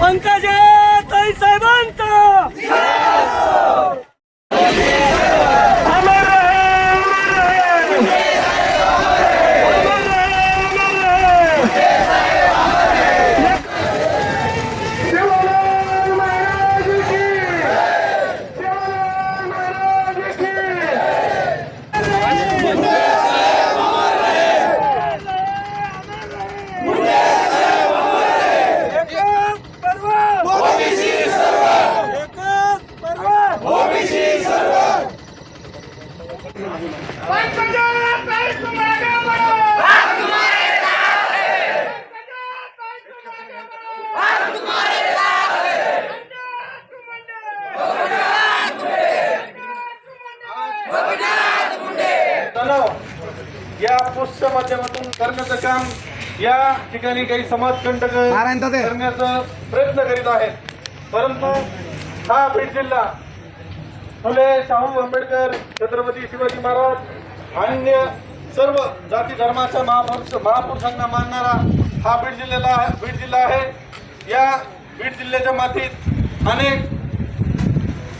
पंकजा ताई साहेबांचा अमर रहे, अमर रहे. अमर रहे, अमर रहे. शिवलाल महाराज की शिवलाल महाराज की एकच पर्व एकच पर्व तणाव या पोस्टच्या माध्यमातून करण्याचं काम या ठिकाणी काही समाजकंटक करण्याचा प्रयत्न करीत आहेत. परंतु हा बीड जिल्हा फुले शाहू आंबेडकर छत्रपती शिवाजी महाराज अन्य सर्व जाती धर्माच्या महापुरुष महापुरुषांना मानणारा हा बीड जिल्ह्याला बीड जिल्हा आहे. या बीड जिल्ह्याच्या मातीत अनेक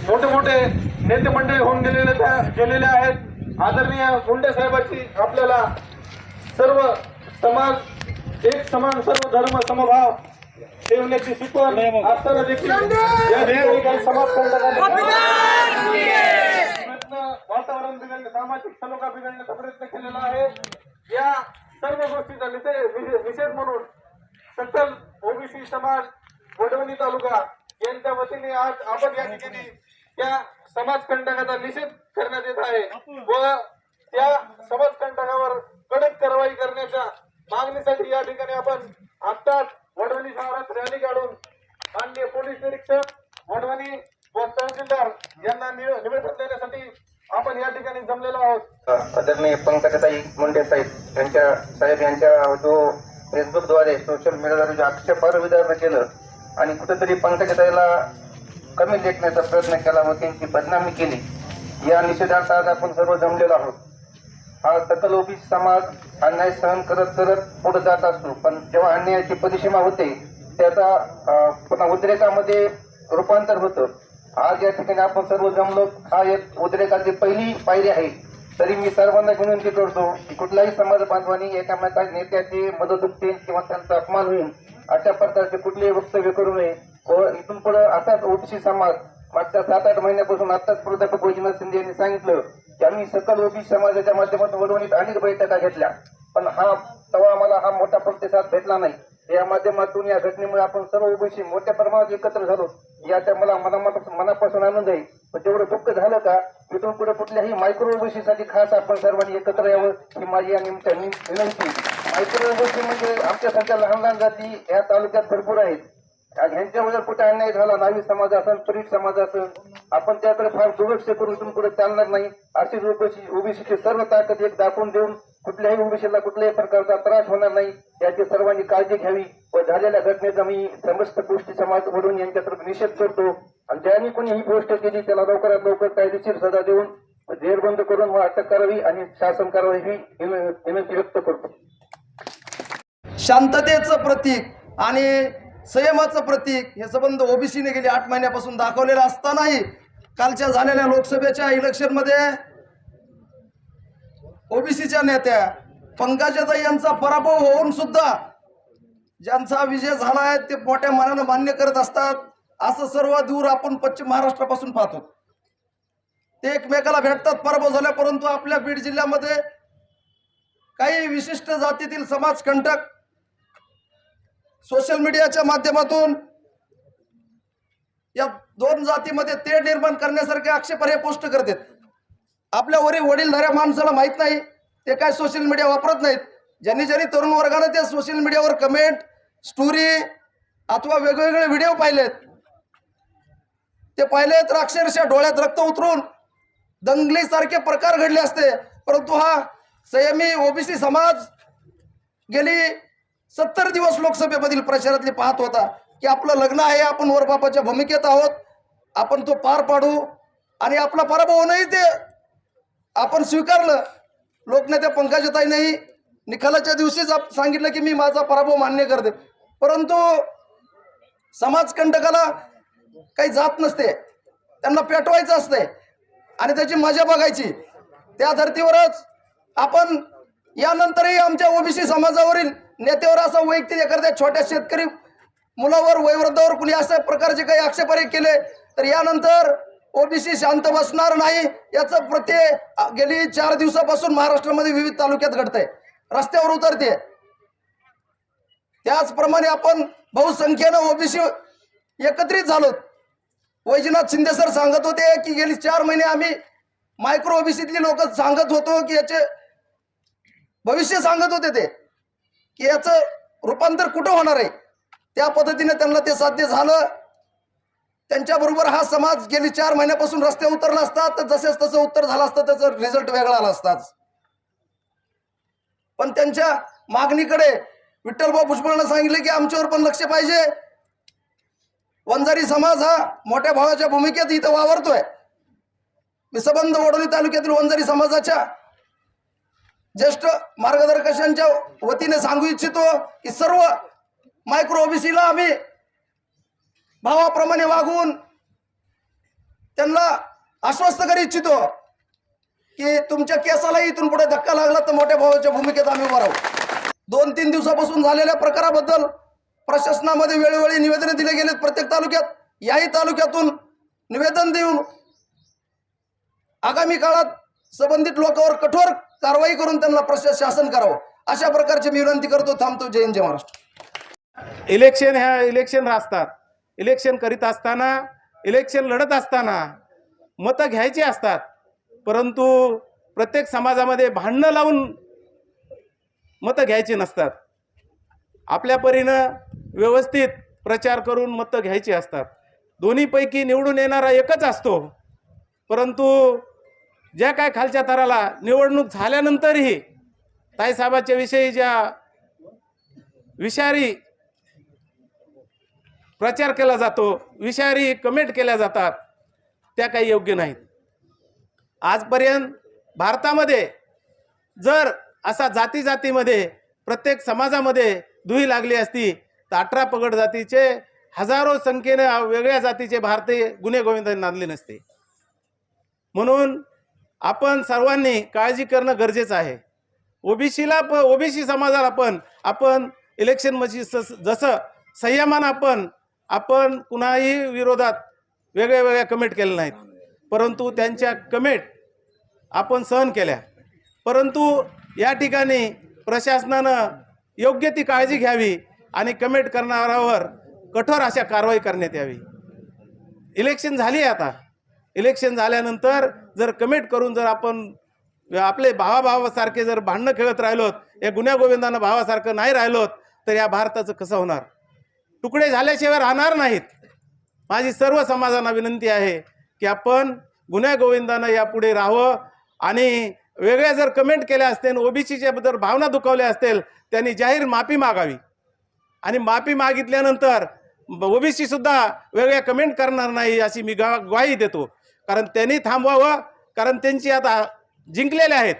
मोठे मोठे नेते मंडळी होऊन गेलेले त्या- गेलेले आहेत. आदरणीय मुंडे साहेबांची आपल्याला सर्व समाज एक समान सर्व धर्म समभाव ठेवण्याची शिकवण असताना देखील या ठिकाणी काही समाज वातावरण बिघडणे सामाजिक सलोखा बिघडण्याचा प्रयत्न केलेला आहे. या सर्व गोष्टीचा निषेध निषेध म्हणून सकल ओबीसी समाज वडवणी तालुका यांच्या वतीने आज आपण या ठिकाणी त्या समाजकंटकाचा निषेध करण्यात येत आहे व त्या समाजकंटकावर कडक कारवाई करण्याच्या मागणीसाठी या ठिकाणी आपण आत्ताच वडवणी शहरात रॅली काढून माननीय पोलीस निरीक्षक वडवणी व तहसीलदार यांना निवेदन देण्यासाठी आपण या ठिकाणी जमलेलो आहोत. आदरणीय पंकजाताई मुंडे साहेब यांच्या साहेब यांच्या जो फेसबुकद्वारे सोशल मीडियाद्वारे जे आक्षेपार्ह विधान केलं आणि कुठेतरी पंकजताईला कमी लेखण्याचा प्रयत्न केला व त्यांची बदनामी केली या निषेधार्थ आज आपण सर्व जमलेलो आहोत. हा सकल ओबीसी समाज अन्याय सहन करत करत पुढे जात असतो. पण जेव्हा अन्यायाची परिसीमा होते त्याचा पुन्हा उद्रेकामध्ये रूपांतर होतं. आज या ठिकाणी आपण सर्व जमलो. हा एक उद्रेकाची पहिली पायरी आहे. तरी मी सर्वांना विनंती करतो की कुठलाही समाज बांधवांनी एकामेका नेत्याची मदत मदतुक्ती किंवा त्यांचा अपमान होईल अशा प्रकारचे कुठलेही वक्तव्य करू नये. व इथून पुढे असाच ओबीसी समाज मागच्या सात आठ महिन्यापासून आताच प्राध्यापक वैजनाथ शिंदे यांनी सांगितलं त्यांनी आम्ही सकल ओबी समाजाच्या माध्यमातून वडवणीत अनेक बैठका घेतल्या. पण हा तेव्हा आम्हाला हा मोठा प्रतिसाद भेटला नाही. या माध्यमातून या घटनेमुळे आपण सर्व ओबीसी मोठ्या प्रमाणात एकत्र झालो. याचा मला मनापासून मनापासून आनंद आहे. पण तेवढं दुःख झालं का इथून पुढे कुठल्याही मायक्रो ओबीसीसाठी खास आपण सर्वांनी एकत्र यावं ही माझी या निमित्ताने विनंती. मायक्रो ओबीसी म्हणजे आमच्यासारख्या लहान लहान जाती या तालुक्यात भरपूर आहेत. आणि कुठे अन्याय झाला नावी समाज असेल परीट समाज असेल आपण त्याकडे फार दुर्लक्ष करून इथून पुढे चालणार नाही. अशी ओबीसी ओबीसीची सर्व ताकद एक दाखवून देऊन कुठल्याही ओबीसीला कुठल्याही प्रकारचा त्रास होणार नाही याची सर्वांनी काळजी घ्यावी व झालेल्या घटनेचा मी समस्त गोष्टी समाज वडून यांच्यातर्फे निषेध करतो. आणि ज्यांनी कोणी ही गोष्ट केली त्याला लवकरात लवकर कायदेशीर सजा देऊन जेरबंद करून व अटक करावी आणि शासन करावी ही विनंती व्यक्त करतो. शांततेचं प्रतीक आणि संयमाचं प्रतीक हे संबंध ओबीसीने गेली आठ महिन्यापासून दाखवलेलं असतानाही कालच्या झालेल्या लोकसभेच्या इलेक्शनमध्ये ओबीसीच्या नेत्या पंकजाताई यांचा पराभव होऊन सुद्धा ज्यांचा विजय झाला आहे ते मोठ्या मनानं मान्य करत असतात. असं सर्व दूर आपण पश्चिम महाराष्ट्रापासून पाहतो. ते एकमेकाला भेटतात पराभव झाल्या परंतु आपल्या बीड जिल्ह्यामध्ये काही विशिष्ट जातीतील समाजकंटक सोशल मीडियाच्या माध्यमातून या दोन जातीमध्ये तेढ निर्माण करण्यासारखे आक्षेपार्ह पोस्ट करतात. आपल्या वरील वडीलधाऱ्या माणसाला माहीत नाही ते काय सोशल मीडिया वापरत नाहीत. ज्यांनी ज्यांनी तरुण वर्गाने त्या सोशल मीडियावर कमेंट स्टोरी अथवा वेगवेगळे व्हिडिओ पाहिलेत ते पाहिले तर अक्षरशः डोळ्यात रक्त उतरून दंगलीसारखे प्रकार घडले असते. परंतु हा संयमी ओबीसी समाज गेली सत्तर दिवस लोकसभेमधील प्रचारातली पाहत होता की आपलं लग्न आहे आपण वरबापाच्या भूमिकेत आहोत आपण तो पार पाडू आणि आपला पराभव नाही ते आपण स्वीकारलं. लोकनेत्या नाही निकालाच्या दिवशीच आप- सांगितलं की मी माझा पराभव मान्य करते. परंतु समाजकंटकाला काही जात नसते. त्यांना पेटवायचं असते आणि त्याची मजा बघायची. त्या धर्तीवरच आपण यानंतरही आमच्या ओबीसी समाजावरील नेत्यावर असा वैयक्तिक एखाद्या छोट्या शेतकरी मुलावर वयोवृद्धावर कुणी अशा प्रकारचे काही आक्षेपारे केले तर यानंतर ओबीसी शांत बसणार नाही याचं प्रत्यय गेली चार दिवसापासून महाराष्ट्रामध्ये विविध तालुक्यात घडतंय. रस्त्यावर उतरते. त्याचप्रमाणे आपण बहुसंख्येनं ओबीसी एकत्रित झालो वैजनाथ शिंदे सर सांगत होते की गेली चार महिने आम्ही मायक्रो ओबीसीतली लोक सांगत होतो की याचे भविष्य सांगत होते ते. की याचं रूपांतर कुठं होणार आहे? त्या पद्धतीने त्यांना ते साध्य झालं. त्यांच्याबरोबर हा समाज गेली चार महिन्यापासून रस्ते उतरला असता तर जसेच तसं उत्तर झालं असतं त्याचा रिझल्ट वेगळा आला असताच पण त्यांच्या मागणीकडे विठ्ठलभाऊ भुजबळनं सांगितले की आमच्यावर पण लक्ष पाहिजे. वंजारी समाज हा मोठ्या भावाच्या भूमिकेत इथं वावरतोय. मी सबंध वडोली तालुक्यातील वंजारी समाजाच्या ज्येष्ठ मार्गदर्शकांच्या वतीने सांगू इच्छितो की सर्व मायक्रो ओबीसीला आम्ही भावाप्रमाणे वागून त्यांना आश्वस्त करू इच्छितो की तुमच्या केसाला इथून पुढे धक्का लागला तर मोठ्या भावाच्या भूमिकेत आम्ही उभा राहू. दोन तीन दिवसापासून झालेल्या प्रकाराबद्दल प्रशासनामध्ये वेळोवेळी निवेदने दिले गेलेत प्रत्येक तालुक्यात. याही तालुक्यातून निवेदन देऊन आगामी काळात संबंधित लोकांवर कठोर कारवाई करून त्यांना प्रशासन शासन करावं. अशा प्रकारची मी विनंती करतो थांबतो. जय हिंद जय महाराष्ट्र. इलेक्शन ह्या इलेक्शन असतात इलेक्शन करीत असताना इलेक्शन लढत असताना मतं घ्यायची असतात. परंतु प्रत्येक समाजामध्ये भांडणं लावून मतं घ्यायची नसतात. आपल्या परीनं व्यवस्थित प्रचार करून मतं घ्यायची असतात. दोन्हीपैकी निवडून येणारा एकच असतो. परंतु ज्या काय खालच्या थराला निवडणूक झाल्यानंतरही ताईसाहेबाच्या विषयी ज्या विषारी प्रचार केला जातो विषारी कमेंट केल्या जातात त्या काही योग्य नाहीत. आजपर्यंत भारतामध्ये जर असा जाती जातीमध्ये प्रत्येक समाजामध्ये दुही लागली असती तर अठरा पगड जातीचे हजारो संख्येने वेगळ्या जातीचे भारतीय गुन्हे गोविंद नांदले नसते. म्हणून आपण सर्वांनी काळजी करणं गरजेचं आहे. ओबीसीला प ओबीसी समाजाला पण आपण इलेक्शनमध्ये सस जसं संयमान आपण आपण कुणाही विरोधात वेगळ्या वेगळ्या कमेंट केल्या नाहीत. परंतु त्यांच्या कमेंट आपण सहन केल्या. परंतु या ठिकाणी प्रशासनानं योग्य ती काळजी घ्यावी आणि कमेंट करणाऱ्यावर कठोर अशा कारवाई करण्यात यावी. इलेक्शन झाली आहे आता. इलेक्शन झाल्यानंतर जर कमिट करून जर आपण आपले भावाभावासारखे जर भांडणं खेळत राहिलोत या गुन्ह्या गोविंदानं भावासारखं नाही राहिलोत तर या भारताचं कसं होणार? तुकडे झाल्याशिवाय राहणार नाहीत. माझी सर्व समाजांना विनंती आहे की आपण गुन्ह्या गोविंदानं यापुढे राहावं आणि वेगळ्या जर कमेंट केल्या असतील ओबीसीच्या जर भावना दुखावल्या असतील त्यांनी जाहीर माफी मागावी. आणि माफी मागितल्यानंतर ओबीसीसुद्धा वेगळ्या कमेंट करणार नाही अशी मी गा ग्वाही देतो. कारण त्यांनी थांबवावं कारण त्यांची आता जिंकलेले आहेत.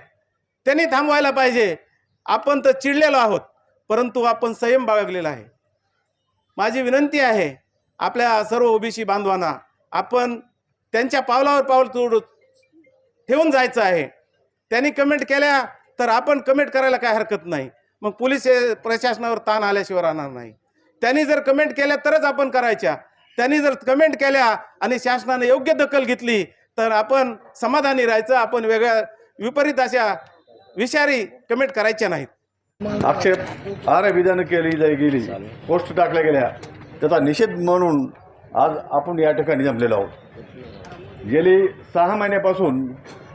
त्यांनी थांबवायला पाहिजे. आपण तर चिडलेलो आहोत परंतु आपण संयम बाळगलेला आहे. माझी विनंती आहे आपल्या सर्व ओबीसी बांधवांना आपण त्यांच्या पावलावर पाऊल तोडू ठेवून जायचं आहे. त्यांनी कमेंट केल्या तर आपण कमेंट करायला काय हरकत नाही. मग पोलीस प्रशासनावर ताण आल्याशिवाय राहणार नाही. त्यांनी जर कमेंट केल्या तरच आपण करायच्या. त्यांनी जर कमेंट केल्या आणि शासनाने योग्य दखल घेतली तर आपण समाधानी राहायचं आपण वेगळ्या विपरीत अशा विषारी कमेंट करायच्या नाहीत. आक्षेप अरे विधानं केली जाई गेली पोस्ट टाकल्या गेल्या. त्याचा निषेध म्हणून आज आपण या ठिकाणी जमलेलो आहोत. गेली सहा महिन्यापासून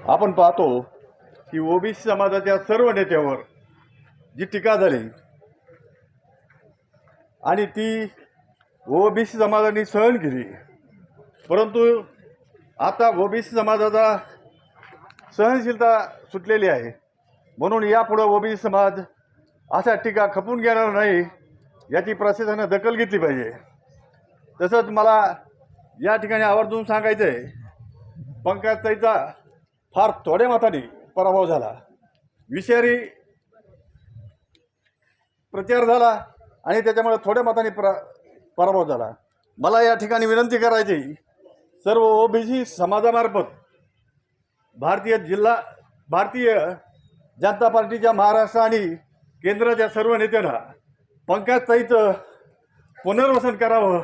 आपण पाहतो की ओबीसी समाजाच्या सर्व नेत्यावर जी टीका झाली आणि ती ओबीसी समाजाने सहन केली. परंतु आता ओबीसी समाजाचा सहनशीलता सुटलेली आहे. म्हणून यापुढं ओबीसी समाज अशा टीका खपून घेणार नाही याची प्रशासनानं दखल घेतली पाहिजे. तसंच मला या ठिकाणी आवर्जून सांगायचं आहे पंकजताईचा फार थोड्या मताने पराभव झाला. विषारी प्रचार झाला आणि त्याच्यामुळे थोड्या मताने प्र पराभव झाला. मला या ठिकाणी विनंती करायची सर्व ओबीसी समाजामार्फत भारतीय जिल्हा भारतीय जनता पार्टीच्या महाराष्ट्र आणि केंद्राच्या सर्व नेत्यांना पंकजताईचं पुनर्वसन करावं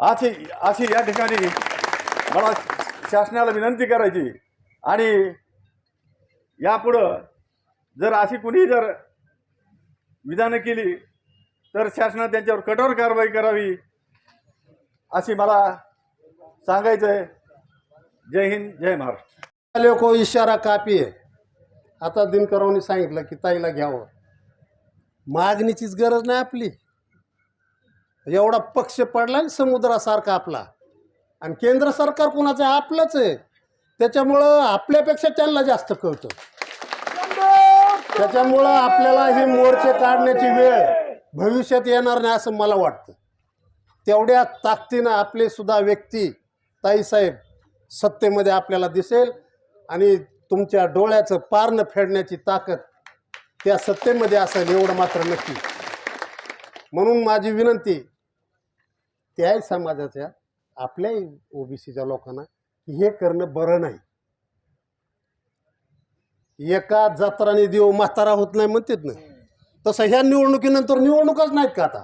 अशी अशी या ठिकाणी मला शासनाला विनंती करायची आणि यापुढं जर अशी कुणी जर विधानं केली तर शासनाने त्यांच्यावर कठोर कारवाई करावी अशी मला सांगायचं आहे जय हिंद जय महाराष्ट्र. लोको को इशारा कापी आहे आता दिनकरांनी सांगितलं की ताईला घ्यावं. मागणीचीच गरज नाही आपली. एवढा पक्ष पडला आणि समुद्रासारखा आपला. आणि केंद्र सरकार कुणाचं आहे? आपलंच आहे. त्याच्यामुळं आपल्यापेक्षा त्यांना जास्त कळतं. त्याच्यामुळं आपल्याला हे मोर्चे काढण्याची वेळ भविष्यात येणार नाही असं मला वाटतं. तेवढ्या ताकदीनं आपलेसुद्धा व्यक्ती ताईसाहेब सत्तेमध्ये आपल्याला दिसेल आणि तुमच्या डोळ्याचं पारणं फेडण्याची ताकद त्या सत्तेमध्ये असेल एवढं मात्र नक्की. म्हणून माझी विनंती त्याही समाजाच्या आपल्याही ओबीसीच्या लोकांना हे करणं बरं नाही. एका जत्राने देव म्हातारा होत नाही म्हणतात ना. तसं ह्या निवडणुकीनंतर निवडणूकच नाहीत का आता?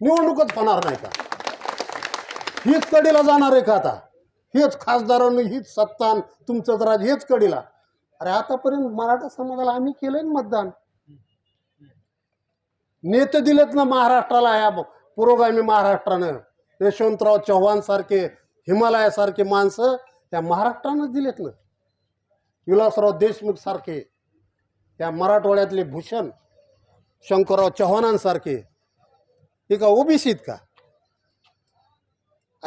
निवडणूकच होणार नाही का? हीच कडीला जाणार आहे का आता? हेच खासदारांनी हीच सत्ता तुमचंच राज हेच कडीला. अरे आतापर्यंत मराठा समाजाला आम्ही केलंय ना मतदान. नेते दिलेत ना महाराष्ट्राला या पुरोगामी महाराष्ट्रानं. यशवंतराव चव्हाण सारखे हिमालयासारखे माणसं त्या महाराष्ट्रानं दिलेत ना. विलासराव देशमुख सारखे. त्या मराठवाड्यातले भूषण शंकरराव चव्हाणांसारखे. हे का ओबीसीत का?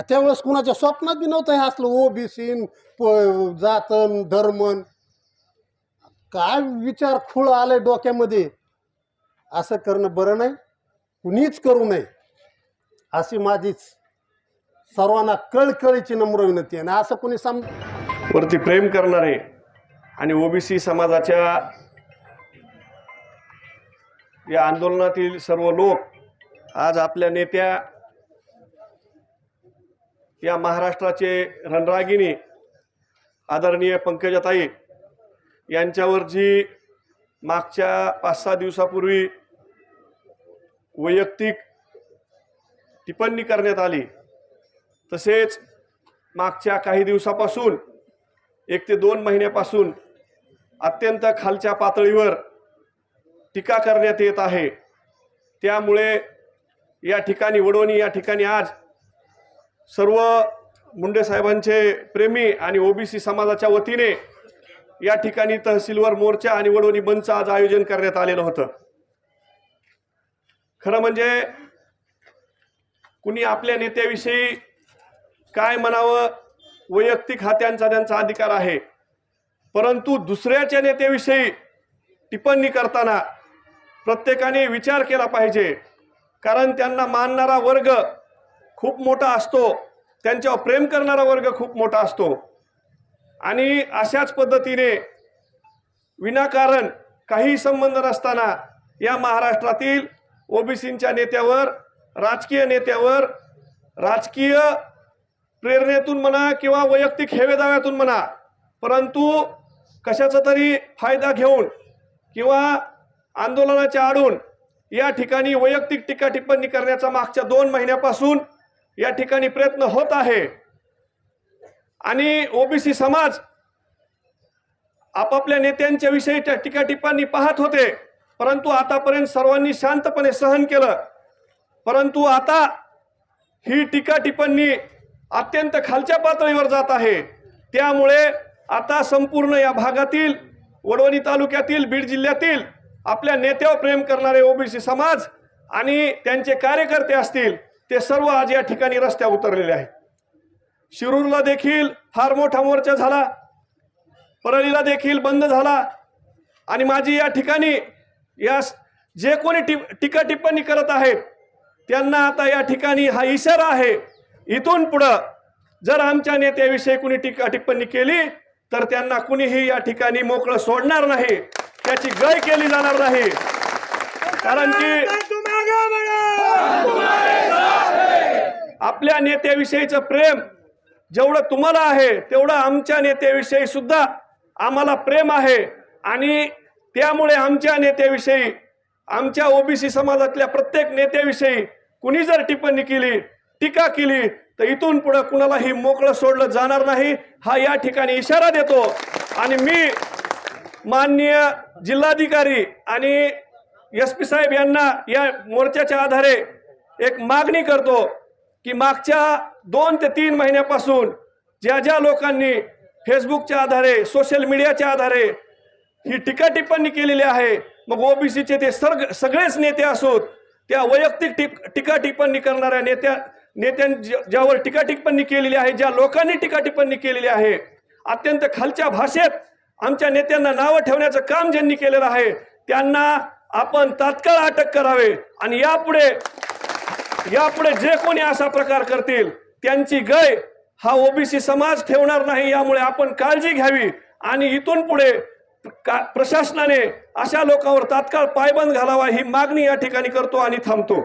त्यावेळेस कुणाच्या स्वप्नात बी नव्हतं हे असलं ओबीसी जातन धर्मन. काय विचार खुळ आलंय डोक्यामध्ये. असं करणं बरं नाही. कुणीच करू नये. अशी माझीच सर्वांना कळकळीची नम्र विनंती आहे. आणि असं कुणी सम वरती प्रेम करणारे आणि ओबीसी समाजाच्या या आंदोलनातील सर्व लोक आज आपल्या नेत्या या महाराष्ट्राचे रणरागिणी आदरणीय पंकजाताई यांच्यावर जी मागच्या पाच सहा दिवसापूर्वी वैयक्तिक टिप्पणी करण्यात आली तसेच मागच्या काही दिवसापासून एक ते दोन महिन्यापासून अत्यंत खालच्या पातळीवर टीका करण्यात येत आहे. त्यामुळे या ठिकाणी वडवणी या ठिकाणी आज सर्व मुंडे साहेबांचे प्रेमी आणि ओबीसी समाजाच्या वतीने या ठिकाणी तहसीलवर मोर्चा आणि वडवणी बंदचं आज आयोजन करण्यात आलेलं होतं. खरं म्हणजे कुणी आपल्या नेत्याविषयी काय म्हणावं वैयक्तिक हा त्यांचा त्यांचा अधिकार आहे. परंतु दुसऱ्याच्या नेत्याविषयी टिप्पणी करताना प्रत्येकाने विचार केला पाहिजे. कारण त्यांना मानणारा वर्ग खूप मोठा असतो. त्यांच्यावर प्रेम करणारा वर्ग खूप मोठा असतो. आणि अशाच पद्धतीने विनाकारण काही संबंध नसताना या महाराष्ट्रातील ओबीसींच्या नेत्यावर राजकीय नेत्यावर राजकीय प्रेरणेतून म्हणा किंवा वैयक्तिक हेवेदाव्यातून म्हणा परंतु कशाचा तरी फायदा घेऊन किंवा आंदोलनाच्या आडून या ठिकाणी वैयक्तिक टीका टिप्पणी करण्याचा मागच्या दोन महिन्यापासून या ठिकाणी प्रयत्न होत आहे. आणि ओबीसी समाज आपापल्या नेत्यांच्या विषयी त्या टीका टिप्पणी पाहत होते. परंतु आतापर्यंत सर्वांनी शांतपणे सहन केलं. परंतु आता ही टीका टिप्पणी अत्यंत खालच्या पातळीवर जात आहे. त्यामुळे आता संपूर्ण या भागातील वडवणी तालुक्यातील बीड जिल्ह्यातील आपल्या नेत्यावर प्रेम करणारे ओबीसी समाज आणि त्यांचे कार्यकर्ते असतील ते सर्व आज या ठिकाणी रस्त्या उतरलेले आहेत. शिरूरला देखील फार मोठा मोर्चा झाला परळीला देखील बंद झाला आणि माझी या ठिकाणी या जे कोणी टिप टीका टिप्पणी करत आहेत त्यांना आता या ठिकाणी हा इशारा आहे. इथून पुढं जर आमच्या नेत्याविषयी कुणी टीका टिप्पणी केली तर त्यांना कुणीही या ठिकाणी मोकळं सोडणार नाही. त्याची गय केली जाणार नाही. कारण की आपल्या नेत्याविषयीचं प्रेम जेवढं तुम्हाला आहे तेवढं आमच्या नेत्याविषयी सुद्धा आम्हाला प्रेम आहे. आणि त्यामुळे आमच्या नेत्याविषयी आमच्या ओबीसी समाजातल्या प्रत्येक नेत्याविषयी कुणी जर टिप्पणी केली टीका केली तर इथून पुढं कुणालाही मोकळं सोडलं जाणार नाही. हा या ठिकाणी इशारा देतो. आणि मी माननीय जिल्हाधिकारी आणि एस पी साहेब यांना या मोर्चाच्या आधारे एक मागणी करतो की मागच्या दोन ते तीन महिन्यापासून ज्या ज्या लोकांनी फेसबुकच्या आधारे सोशल मीडियाच्या आधारे ही टीका टिप्पणी केलेली आहे मग ओबीसीचे ते सर्ग सगळेच नेते असोत त्या वैयक्तिक टिप टीका टिप्पणी करणाऱ्या नेत्या नेत्यां ज्या- ज्यावर टीका टिप्पणी केलेली आहे ज्या लोकांनी टीका टिप्पणी केलेली आहे अत्यंत खालच्या भाषेत आमच्या नेत्यांना नावं ठेवण्याचं काम ज्यांनी केलेलं आहे त्यांना आपण तात्काळ अटक करावे आणि यापुढे यापुढे जे कोणी असा प्रकार करतील त्यांची गय हा ओबीसी समाज ठेवणार नाही यामुळे आपण काळजी घ्यावी आणि इथून पुढे का- प्रशासनाने अशा लोकांवर तात्काळ पायबंद घालावा ही मागणी या ठिकाणी करतो आणि थांबतो.